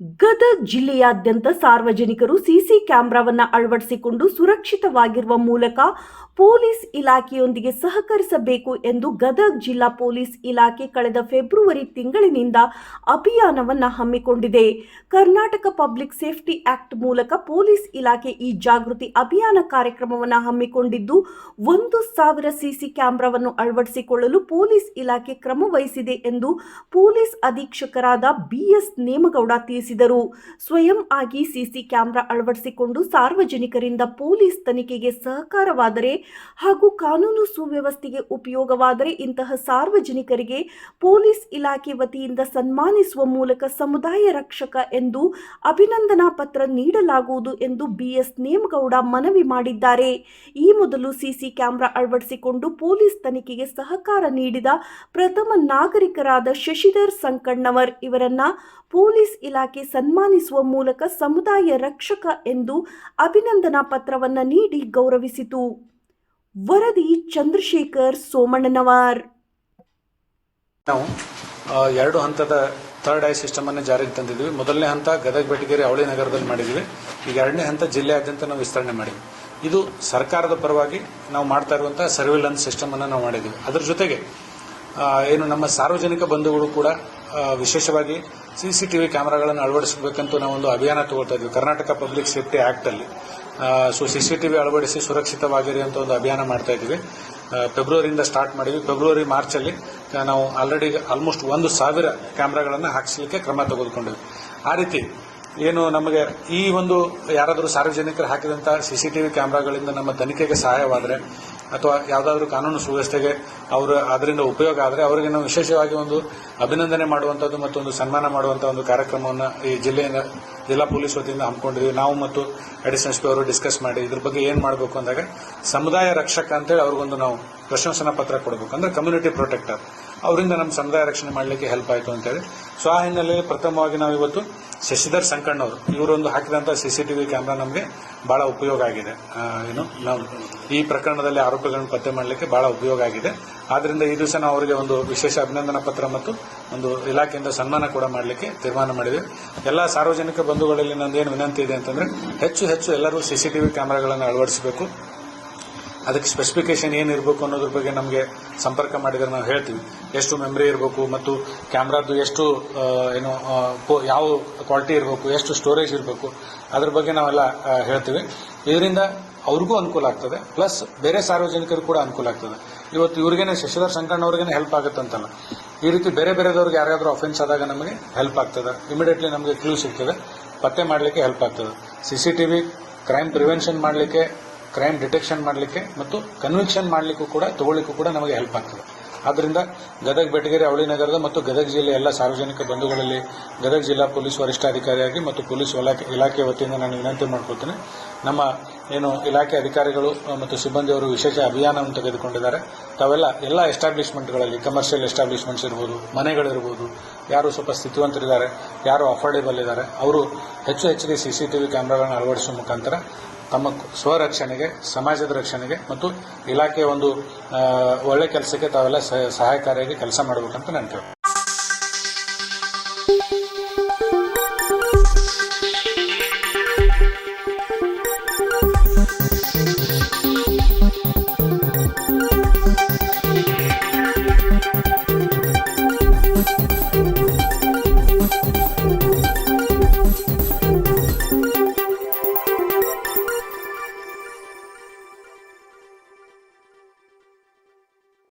ಗದಗ್ ಜಿಲ್ಲೆಯಾದ್ಯಂತ ಸಾರ್ವಜನಿಕರು ಸಿಸಿ ಕ್ಯಾಮೆರಾವನ್ನ ಅಳವಡಿಸಿಕೊಂಡು ಸುರಕ್ಷಿತವಾಗಿರುವ ಮೂಲಕ ಪೊಲೀಸ್ ಇಲಾಖೆಯೊಂದಿಗೆ ಸಹಕರಿಸಬೇಕು ಎಂದು ಗದಗ್ ಜಿಲ್ಲಾ ಪೊಲೀಸ್ ಇಲಾಖೆ ಕಳೆದ ಫೆಬ್ರವರಿ ತಿಂಗಳಿನಿಂದ ಅಭಿಯಾನವನ್ನು ಹಮ್ಮಿಕೊಂಡಿದೆ. ಕರ್ನಾಟಕ ಪಬ್ಲಿಕ್ ಸೇಫ್ಟಿ ಆಕ್ಟ್ ಮೂಲಕ ಪೊಲೀಸ್ ಇಲಾಖೆ ಈ ಜಾಗೃತಿ ಅಭಿಯಾನ ಕಾರ್ಯಕ್ರಮವನ್ನು ಹಮ್ಮಿಕೊಂಡಿದ್ದು, ಒಂದು ಸಾವಿರ ಸಿಸಿ ಕ್ಯಾಮೆರಾವನ್ನು ಅಳವಡಿಸಿಕೊಳ್ಳಲು ಪೊಲೀಸ್ ಇಲಾಖೆ ಕ್ರಮ ವಹಿಸಿದೆ ಎಂದು ಪೊಲೀಸ್ ಅಧೀಕ್ಷಕರಾದ ಬಿಎಸ್ ನೇಮಗೌಡ ತಿಳಿಸಿದರು. ಸ್ವಯಂ ಆಗಿ ಸಿಸಿ ಕ್ಯಾಮೆರಾ ಅಳವಡಿಸಿಕೊಂಡು ಸಾರ್ವಜನಿಕರಿಂದ ಪೊಲೀಸ್ ತನಿಖೆಗೆ ಸಹಕಾರವಾದರೆ ಹಾಗೂ ಕಾನೂನು ಸುವ್ಯವಸ್ಥೆಗೆ ಉಪಯೋಗವಾದರೆ ಇಂತಹ ಸಾರ್ವಜನಿಕರಿಗೆ ಪೊಲೀಸ್ ಇಲಾಖೆ ವತಿಯಿಂದ ಸನ್ಮಾನಿಸುವ ಮೂಲಕ ಸಮುದಾಯ ರಕ್ಷಕ ಎಂದು ಅಭಿನಂದನಾ ಪತ್ರ ನೀಡಲಾಗುವುದು ಎಂದು ಬಿಎಸ್ ನೇಮಗೌಡ ಮನವಿ ಮಾಡಿದ್ದಾರೆ. ಈ ಮೊದಲು ಸಿಸಿ ಕ್ಯಾಮೆರಾ ಅಳವಡಿಸಿಕೊಂಡು ಪೊಲೀಸ್ ತನಿಖೆಗೆ ಸಹಕಾರ ನೀಡಿದ ಪ್ರಥಮ ನಾಗರಿಕರಾದ ಶಶಿಧರ್ ಸಂಕಣ್ಣವರ್ ಇವರನ್ನ ಪೊಲೀಸ್ ಇಲಾಖೆ ಸನ್ಮಾನಿಸುವ ಮೂಲಕ ಸಮುದಾಯ ರಕ್ಷಕ ಎಂದು ಅಭಿನಂದನಾ ಪತ್ರವನ್ನ ನೀಡಿ ಗೌರವಿಸಿತು. ವರದಿ ಚಂದ್ರಶೇಖರ್ ಸೋಮಣ್ಣನವರ್. ನಾವು ಎರಡು ಹಂತದ ಥರ್ಡ್ ಐ ಸಿಸ್ಟಮ್ ಅನ್ನು ಜಾರಿಗೆ ತಂದಿದ್ವಿ. ಮೊದಲನೇ ಹಂತ ಗದಗ ಬೆಟಗೇರಿ ಅವಳಿ ನಗರದಲ್ಲಿ ಮಾಡಿದ್ವಿ. ಈಗ ಎರಡನೇ ಹಂತ ಜಿಲ್ಲೆಯಾದ್ಯಂತ ನಾವು ವಿಸ್ತರಣೆ ಮಾಡಿದ್ವಿ. ಇದು ಸರ್ಕಾರದ ಪರವಾಗಿ ನಾವು ಮಾಡ್ತಾ ಸರ್ವಿಲೆನ್ಸ್ ಸಿಸ್ಟಮ್ ಅನ್ನು ನಾವು ಮಾಡಿದ್ವಿ. ಅದರ ಜೊತೆಗೆ ಏನು ನಮ್ಮ ಸಾರ್ವಜನಿಕ ಬಂಧುಗಳು ಕೂಡ ವಿಶೇಷವಾಗಿ ಸಿಸಿಟಿವಿ ಕ್ಯಾಮೆರಾಗಳನ್ನು ಅಳವಡಿಸಬೇಕಂತೂ ನಾವೊಂದು ಅಭಿಯಾನ ತಗೊಳ್ತಾ ಇದ್ವಿ. ಕರ್ನಾಟಕ ಪಬ್ಲಿಕ್ ಸೇಫ್ಟಿ ಆಕ್ಟ್ ಅಲ್ಲಿ. ಸೊ ಸಿಸಿಟಿವಿ ಅಳವಡಿಸಿ ಸುರಕ್ಷಿತವಾಗಿರಿ ಅಂತ ಒಂದು ಅಭಿಯಾನ ಮಾಡ್ತಾ ಇದ್ವಿ. ಫೆಬ್ರವರಿಯಿಂದ ಸ್ಟಾರ್ಟ್ ಮಾಡಿದ್ವಿ. ಫೆಬ್ರವರಿ ಮಾರ್ಚ್ ಅಲ್ಲಿ ನಾವು ಆಲ್ರೆಡಿ ಆಲ್ಮೋಸ್ಟ್ ಒಂದು ಸಾವಿರ ಕ್ಯಾಮ್ರಾಗಳನ್ನು ಹಾಕಿಸಲಿಕ್ಕೆ ಕ್ರಮ ತೆಗೆದುಕೊಂಡಿದ್ವಿ ಆ ರೀತಿ ಏನು ನಮಗೆ ಈ ಒಂದು ಯಾರಾದರೂ ಸಾರ್ವಜನಿಕರು ಹಾಕಿದಂತಹ ಸಿಸಿಟಿವಿ ಕ್ಯಾಮೆರಾಗಳಿಂದ ನಮ್ಮ ತನಿಖೆಗೆ ಸಹಾಯವಾದರೆ ಅಥವಾ ಯಾವುದಾದ್ರೂ ಕಾನೂನು ಸುವ್ಯವಸ್ಥೆಗೆ ಅವರು ಅದರಿಂದ ಉಪಯೋಗ ಆದರೆ ಅವರಿಗೆ ನಾವು ವಿಶೇಷವಾಗಿ ಒಂದು ಅಭಿನಂದನೆ ಮಾಡುವಂಥದ್ದು ಮತ್ತು ಒಂದು ಸನ್ಮಾನ ಮಾಡುವಂತಹ ಒಂದು ಕಾರ್ಯಕ್ರಮವನ್ನು ಈ ಜಿಲ್ಲೆಯಿಂದ ಜಿಲ್ಲಾ ಪೊಲೀಸ್ ವತಿಯಿಂದ ಹಮ್ಮಿಕೊಂಡಿದ್ವಿ ನಾವು ಮತ್ತು ಅಡಿಷನಲ್ ಪಿ ಅವರು ಡಿಸ್ಕಸ್ ಮಾಡಿ ಇದ್ರ ಬಗ್ಗೆ ಏನ್ ಮಾಡಬೇಕು ಅಂದಾಗ ಸಮುದಾಯ ರಕ್ಷಕ ಅಂತೇಳಿ ಅವ್ರಿಗೊಂದು ನಾವು ಪ್ರಶಂಸನಾ ಪತ್ರ ಕೊಡಬೇಕು. ಅಂದ್ರೆ ಕಮ್ಯುನಿಟಿ ಪ್ರೊಟೆಕ್ಟರ್ ಅವರಿಂದ ನಮ್ಮ ಸಮುದಾಯ ರಕ್ಷಣೆ ಮಾಡಲಿಕ್ಕೆ ಹೆಲ್ಪ್ ಆಯಿತು ಅಂತೇಳಿ ಸೊ ಆ ಹಿನ್ನೆಲೆಯಲ್ಲಿ ಪ್ರಥಮವಾಗಿ ನಾವು ಇವತ್ತು ಶಶಿಧರ್ ಸಂಕಣ್ಣವರು, ಇವರೊಂದು ಹಾಕಿದಂತ ಸಿಸಿಟಿವಿ ಕ್ಯಾಮೆರಾ ನಮಗೆ ಬಹಳ ಉಪಯೋಗ ಆಗಿದೆ. ಏನು, ನಾವು ಈ ಪ್ರಕರಣದಲ್ಲಿ ಆರೋಪಿಗಳನ್ನು ಪತ್ತೆ ಮಾಡಲಿಕ್ಕೆ ಬಹಳ ಉಪಯೋಗ ಆಗಿದೆ. ಆದ್ದರಿಂದ ಈ ದಿವಸ ನಾವು ಅವರಿಗೆ ಒಂದು ವಿಶೇಷ ಅಭಿನಂದನಾ ಪತ್ರ ಮತ್ತು ಒಂದು ಇಲಾಖೆಯಿಂದ ಸನ್ಮಾನ ಕೂಡ ಮಾಡಲಿಕ್ಕೆ ತೀರ್ಮಾನ ಮಾಡಿದೆ ಎಲ್ಲ ಸಾರ್ವಜನಿಕ ಬಂಧುಗಳಲ್ಲಿ ನಂದೇನು ವಿನಂತಿ ಇದೆ ಅಂತಂದ್ರೆ ಹೆಚ್ಚು ಹೆಚ್ಚು ಎಲ್ಲರೂ ಸಿಸಿಟಿವಿ ಕ್ಯಾಮ್ರಾಗಳನ್ನು ಅಳವಡಿಸಬೇಕು. ಅದಕ್ಕೆ ಸ್ಪೆಸಿಫಿಕೇಶನ್ ಏನಿರಬೇಕು ಅನ್ನೋದ್ರ ಬಗ್ಗೆ ನಮಗೆ ಸಂಪರ್ಕ ಮಾಡಿದ್ರೆ ನಾವು ಹೇಳ್ತೀವಿ. ಎಷ್ಟು ಮೆಮ್ರಿ ಇರಬೇಕು ಮತ್ತು ಕ್ಯಾಮ್ರಾದ್ದು ಎಷ್ಟು ಏನು ಯಾವ ಕ್ವಾಲಿಟಿ ಇರಬೇಕು, ಎಷ್ಟು ಸ್ಟೋರೇಜ್ ಇರಬೇಕು, ಅದ್ರ ಬಗ್ಗೆ ನಾವೆಲ್ಲ ಹೇಳ್ತೀವಿ. ಇದರಿಂದ ಅವ್ರಿಗೂ ಅನುಕೂಲ ಆಗ್ತದೆ. ಪ್ಲಸ್ ಬೇರೆ ಸಾರ್ವಜನಿಕರು ಕೂಡ ಅನುಕೂಲ ಆಗ್ತದೆ. ಇವತ್ತು ಇವ್ರಿಗೇನೆ ಶಶಿಧರ್ ಸಂಕಣ್ಣ ಅವ್ರಿಗೇನೆ ಹೆಲ್ಪ್ ಆಗುತ್ತಂತಲ್ಲ. ಈ ರೀತಿ ಬೇರೆ ಬೇರೆದವ್ರಿಗೆ ಯಾರಾದರೂ ಅಫೆನ್ಸ್ ಆದಾಗ ನಮಗೆ ಹೆಲ್ಪ್ ಆಗ್ತದೆ. ಇಮಿಡಿಯೇಟ್ಲಿ ನಮಗೆ ಕ್ಲೂ ಸಿಗ್ತದೆ. ಪತ್ತೆ ಮಾಡಲಿಕ್ಕೆ ಹೆಲ್ಪ್ ಆಗ್ತದೆ. ಸಿಸಿಟಿವಿ ಕ್ರೈಮ್ ಪ್ರಿವೆನ್ಷನ್ ಮಾಡಲಿಕ್ಕೆ ಕ್ರೈಮ್ ಡಿಟೆಕ್ಷನ್ ಮಾಡಲಿಕ್ಕೆ ಮತ್ತು ಕನ್ವಿಕ್ಷನ್ ಮಾಡಲಿಕ್ಕೂ ಕೂಡ, ತಗೊಳ್ಳಿಕ್ಕೂ ಕೂಡ ನಮಗೆ ಹೆಲ್ಪ್ ಆಗ್ತದೆ. ಆದ್ದರಿಂದ ಗದಗ ಬೆಟಗೇರಿ ಅವಳಿ ನಗರದ ಮತ್ತು ಗದಗ ಜಿಲ್ಲೆಯ ಎಲ್ಲ ಸಾರ್ವಜನಿಕ ಬಂಧುಗಳಲ್ಲಿ, ಗದಗ ಜಿಲ್ಲಾ ಪೊಲೀಸ್ ವರಿಷ್ಠಾಧಿಕಾರಿಯಾಗಿ ಮತ್ತು ಪೊಲೀಸ್ ಇಲಾಖೆ ವತಿಯಿಂದ ನಾನು ವಿನಂತಿ ಮಾಡ್ಕೊತೇನೆ ನಮ್ಮ ಏನು ಇಲಾಖೆ ಅಧಿಕಾರಿಗಳು ಮತ್ತು ಸಿಬ್ಬಂದಿಯವರು ವಿಶೇಷ ಅಭಿಯಾನವನ್ನು ತೆಗೆದುಕೊಂಡಿದ್ದಾರೆ. ತಾವೆಲ್ಲ ಎಲ್ಲ ಎಸ್ಟಾಬ್ಲಿಷ್ಮೆಂಟ್ಗಳಲ್ಲಿ, ಕಮರ್ಷಿಯಲ್ ಎಸ್ಟಾಬ್ಲಿಷ್ಮೆಂಟ್ಸ್ ಇರ್ಬೋದು, ಮನೆಗಳಿರ್ಬೋದು, ಯಾರು ಸ್ವಲ್ಪ ಸ್ಥಿತಿವಂತರಿದ್ದಾರೆ, ಯಾರು ಅಫೋರ್ಡೇಬಲ್ ಇದ್ದಾರೆ, ಅವರು ಹೆಚ್ಚು ಹೆಚ್ಚಿಗೆ ಸಿಸಿಟಿವಿ ಕ್ಯಾಮೆರಾಗಳನ್ನು ಅಳವಡಿಸುವ ಮುಖಾಂತರ ತಮ್ಮ ಸ್ವರಕ್ಷಣೆಗೆ ಸಮಾಜದ ರಕ್ಷಣೆಗೆ ಮತ್ತು ಇಲಾಖೆಯ ಒಂದು ಒಳ್ಳೆ ಕೆಲಸಕ್ಕೆ ತಾವೆಲ್ಲ ಸಹಾಯಕಾರಿಯಾಗಿ ಕೆಲಸ ಮಾಡಬೇಕಂತ ನಾನು